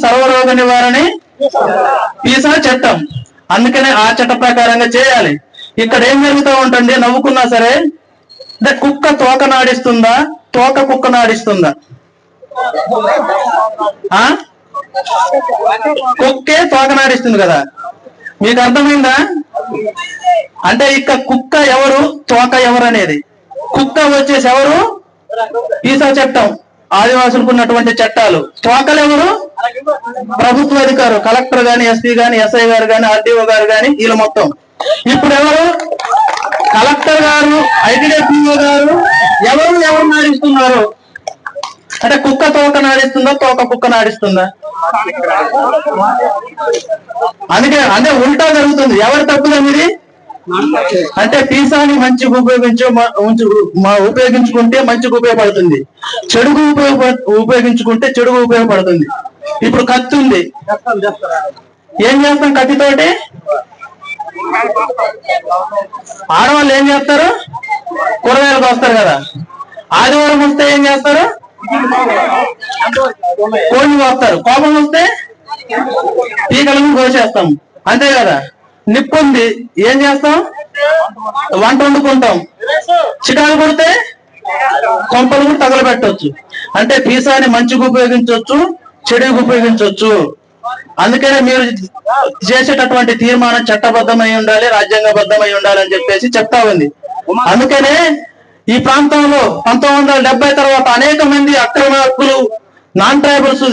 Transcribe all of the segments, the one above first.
సర్వరోగ నివారణ పీసా చట్టం. అందుకనే ఆ చట్ట ప్రకారంగా చేయాలి. ఇక్కడ ఏం జరుగుతూ ఉంటుంది? నవ్వుకున్నా సరే అంటే కుక్క తోక నాడిస్తుందా? తోక కుక్క నాడిస్తుందా? ఆ? కుక్కే తోక నాడిస్తుంది కదా. మీకు అర్థమైందా? అంటే ఇక కుక్క ఎవరు? తోక ఎవరు అనేది కుక్క వచ్చేసి ఎవరు? ఈసా చట్టం. ఆదివాసులకు ఉన్నటువంటి చట్టాలు. తోకలు ఎవరు? ప్రభుత్వ అధికారులు. కలెక్టర్ గాని ఎస్పీ గాని ఎస్ఐ గారు గాని ఆర్డీఓ గారు గాని వీళ్ళు మొత్తం. ఇప్పుడు ఎవరు? కలెక్టర్ గారు ఐటీడీపీఓ గారు ఎవరు ఎవరు నాడిస్తున్నారు? అంటే కుక్క తోక నాడిస్తుందా? తోక కుక్క నాడిస్తుందా? అందుకే అంటే ఉల్టా జరుగుతుంది. ఎవరు తప్పుదా మీది అంటే పీసాని మంచిగా ఉపయోగించు మా ఉపయోగించుకుంటే మంచిగా ఉపయోగపడుతుంది. చెడుగు ఉపయోగ ఉపయోగించుకుంటే చెడుగు ఉపయోగపడుతుంది. ఇప్పుడు కత్తి ఉంది. ఏం చేస్తాం కత్తితోటి? ఆడవాళ్ళు ఏం చేస్తారు? కూరగాయలకు వస్తారు కదా. ఆదివారం వస్తే ఏం చేస్తారు? కోళ్ళు కోస్తారు. కోపం వస్తే పీకలను కోసేస్తాం. అంతే కదా. నిప్పు ఉంది ఏం చేస్తాం? వంట వండుకుంటాం. చికాకు పడితే కొంపలు కూడా తగలబెట్టవచ్చు అంటే పీసాని మంచిగా ఉపయోగించవచ్చు చెడుకు ఉపయోగించవచ్చు అందుకనే మీరు చేసేటటువంటి తీర్మానం చట్టబద్ధమై ఉండాలి రాజ్యాంగబద్ధమై ఉండాలి అని చెప్పేసి చెప్తా ఉంది. అందుకనే ఈ ప్రాంతంలో పంతొమ్మిది వందల డెబ్బై తర్వాత అనేక మంది అక్రమార్కులు నాన్ ట్రైబల్స్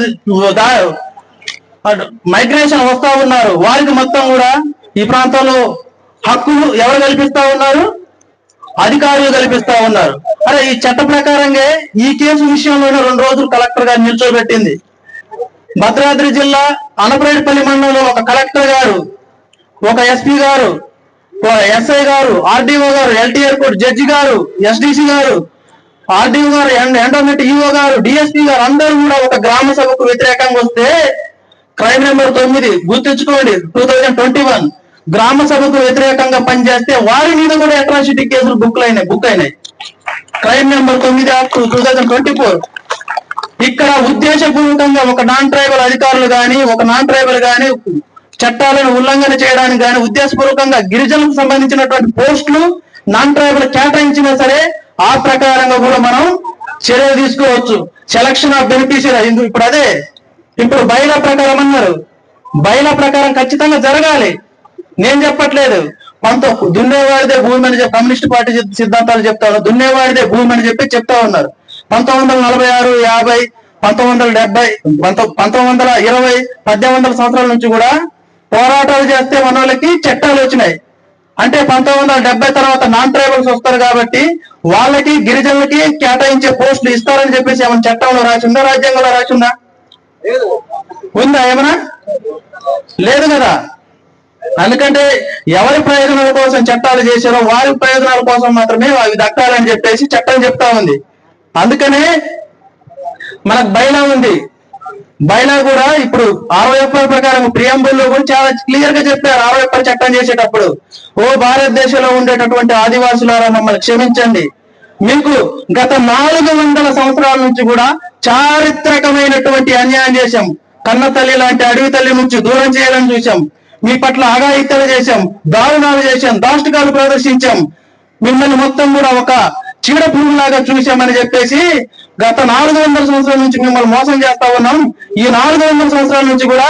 మైగ్రేషన్ వస్తా ఉన్నారు. వారికి మొత్తం కూడా ఈ ప్రాంతంలో హక్కులు ఎవరు కల్పిస్తా ఉన్నారు? అధికారులు కల్పిస్తా ఉన్నారు. అరే ఈ చట్ట ప్రకారంగా ఈ కేసు విషయంలోనే రెండు రోజులు కలెక్టర్ గారు నిల్చోబెట్టింది. భద్రాద్రి జిల్లా అనపరేటిపల్లి మండలంలో ఒక కలెక్టర్ గారు ఒక ఎస్పీ గారు ఒక ఎస్ఐ గారు ఆర్డీఓ గారు ఎల్టీఆర్ కోర్టు జడ్జి గారు ఎస్డిసి గారు ఆర్డీఓ గారు ఎండోమెంట్ ఈఓ గారు డిఎస్పీ గారు అందరూ కూడా ఒక గ్రామ సభకు వ్యతిరేకంగా వస్తే క్రైమ్ నెంబర్ తొమ్మిది గుర్తించుకోండి టూ థౌజండ్ ట్వంటీ వన్. గ్రామ సభకు వ్యతిరేకంగా పనిచేస్తే వారి మీద కూడా అట్రాసిటీ కేసులు బుక్ అయినాయి బుక్ అయినాయి. క్రైమ్ నెంబర్ తొమ్మిది of two thousand twenty four ఇక్కడ ఉద్దేశపూర్వకంగా ఒక నాన్ ట్రైబల్ అధికారులు కానీ ఒక నాన్ ట్రైబల్ గాని చట్టాలను ఉల్లంఘన చేయడానికి గాని ఉద్దేశపూర్వకంగా గిరిజనులకు సంబంధించినటువంటి పోస్టులు నాన్ ట్రైబల్ కేటాయించినా సరే ఆ ప్రకారంగా కూడా మనం చర్యలు తీసుకోవచ్చు. సెలక్షన్ ఆఫ్ బెనిఫిషియరీ ఇప్పుడు అదే. ఇప్పుడు బయల ప్రకారం అన్నారు. బయల ప్రకారం ఖచ్చితంగా జరగాలి. నేను చెప్పట్లేదు. కొంత దున్నేవాడిదే భూమి అని చెప్పి కమ్యూనిస్ట్ పార్టీ సిద్- సిద్ధాంతాలు చెప్తాను దున్నేవాడిదే భూమి అని చెప్పి చెప్తా ఉన్నారు. పంతొమ్మిది వందల నలభై ఆరు యాభై పంతొమ్మిది వందల డెబ్బై పంతొ- పంతొమ్మిది వందల ఇరవై పద్దెనిమిది వందల సంవత్సరాల నుంచి కూడా పోరాటాలు చేస్తే మన వాళ్ళకి చట్టాలు వచ్చినాయి. అంటే పంతొమ్మిది వందల డెబ్బై తర్వాత నాన్ ట్రైబల్స్ వస్తారు కాబట్టి వాళ్ళకి గిరిజనులకి కేటాయించే పోస్టులు ఇస్తారని చెప్పేసి ఏమైనా చట్టంలో రాసి ఉందా? రాజ్యాంగంలో రాసి ఉందా? ఉందా ఏమన్నా లేదు కదా? ఎందుకంటే ఎవరి ప్రయోజనాల కోసం చట్టాలు చేశారో వారి ప్రయోజనాల కోసం మాత్రమే అవి దక్కాలని చెప్పేసి చట్టం చెప్తా ఉంది. అందుకనే మనకు బైలా ఉంది. బైలా కూడా ఇప్పుడు అరవై ఒక్క ప్రకారం ప్రియంబుల్లో కూడా చాలా క్లియర్గా చెప్పారు అరవై ఒక్క చట్టం చేసేటప్పుడు. ఓ భారతదేశంలో ఉండేటటువంటి ఆదివాసులారా మమ్మల్ని క్షమించండి. మీకు గత నాలుగు వందల సంవత్సరాల నుంచి కూడా చారిత్రకమైనటువంటి అన్యాయం చేశాం. కన్న తల్లి లాంటి అడవి తల్లి నుంచి దూరం చేయాలని చూసాం మీ పట్ల అఘాయిత్యాలు చేశాం దారుణాలు చేశాం దాష్టికాలు ప్రదర్శించాం. మిమ్మల్ని మొత్తం కూడా ఒక చీడ పురుగులాగా చూశామని చెప్పేసి గత నాలుగు వందల సంవత్సరాల నుంచి మిమ్మల్ని మోసం చేస్తా ఉన్నాం. ఈ నాలుగు వందల సంవత్సరాల నుంచి కూడా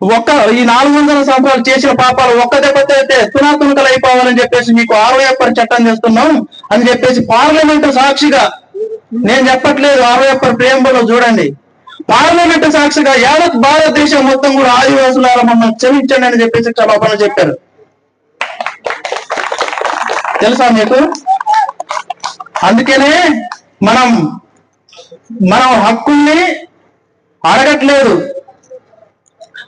ఒక్క ఈ నాలుగు వందల సంవత్సరాలు చేసిన పాపాలు ఒక్క దెబ్బతో అయితే తునాతునకలు అయిపోవాలని చెప్పేసి మీకు ఆరో చట్టం చేస్తున్నాం అని చెప్పేసి పార్లమెంట్ సాక్షిగా నేను చెప్పట్లేదు ఆరో ఎప్పటి ప్రేమలో చూడండి. పార్లమెంట్ సాక్షిగా యావత్ భారతదేశం మొత్తం కూడా ఆదివాసులారా మమ్మల్ని క్షమించండి అని చెప్పేసి క్షమాపణ చెప్పారు. తెలుసా మీకు? అందుకనే మనం మనం హక్కుల్ని అడగట్లేదు.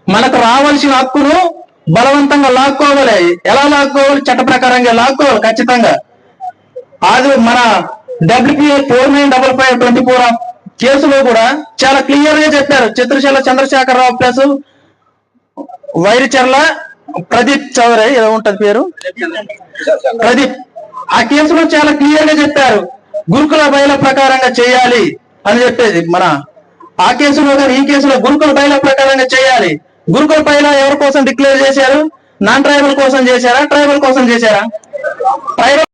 మనకు రావాల్సిన హక్కును బలవంతంగా లాక్కోవాలి. ఎలా లాక్కోవాలి? చట్ట ప్రకారంగా లాక్కోవాలి ఖచ్చితంగా. అది మన WPA four nine double five twenty four కేసులో కూడా చాలా క్లియర్గా చెప్పారు. చిత్రశాల చంద్రశేఖరరావు ప్లస్ వైరిచర్ల ప్రదీప్ చౌదరి ఏదో ఉంటది పేరు? ప్రదీప్. ఆ కేసులో చాలా క్లియర్గా చెప్పారు. గురుకుల బయల ప్రకారంగా చేయాలి అని చెప్పేది మన ఆ కేసులో కానీ ఈ కేసులో గురుకుల బయల ప్రకారంగా చేయాలి. గురుకుల బయల ఎవరి కోసం డిక్లేర్ చేశారు? నాన్ ట్రైబల్ కోసం చేశారా? ట్రైబల్ కోసం చేశారా? ట్రైబల్